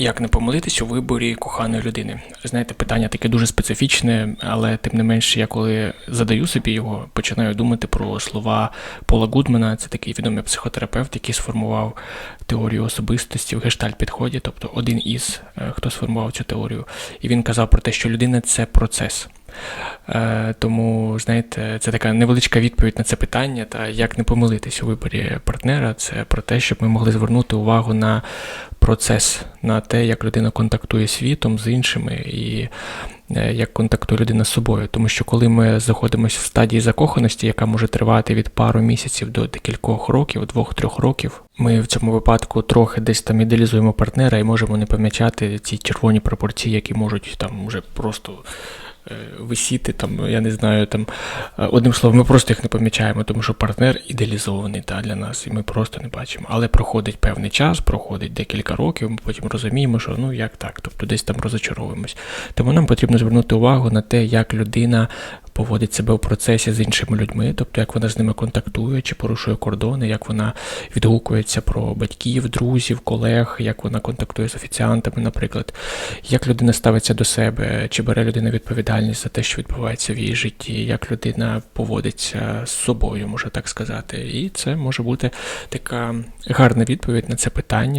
Як не помилитись у виборі коханої людини? Знаєте, питання таке дуже специфічне, але тим не менше, я коли задаю собі його, починаю думати про слова Пола Гудмана. Це такий відомий психотерапевт, який сформував теорію особистості в гештальт-підході, тобто один із е, хто сформував цю теорію. І він казав про те, що людина це процес. Е, Тому, знаєте, це така невеличка відповідь на це питання. Та як не помилитись у виборі партнера, це про те, щоб ми могли звернути увагу на процес, на те, як людина контактує з світом з іншими і е, як контактує людина з собою. Тому що коли ми знаходимося в стадії закоханості, яка може тривати від пару місяців до декількох років, двох-трьох років, ми в цьому випадку трохи десь там ідеалізуємо партнера і можемо не помічати ці червоні пропорції, які можуть там вже просто висіти, там, я не знаю, там е, одним словом, ми просто їх не помічаємо, тому що партнер ідеалізований та, для нас, і ми просто не бачимо. Але проходить певний час, проходить декілька років, ми потім розуміємо, що ну як так, тобто десь там розочаровуємось. Тому нам потрібно звернути увагу на те, як людина поводить себе у процесі з іншими людьми, тобто як вона з ними контактує, чи порушує кордони, як вона відгукується про батьків, друзів, колег, як вона контактує з офіціантами, наприклад, як людина ставиться до себе, чи бере людина відповідальність за те, що відбувається в її житті, як людина поводиться з собою, можна так сказати. І це може бути така гарна відповідь на це питання.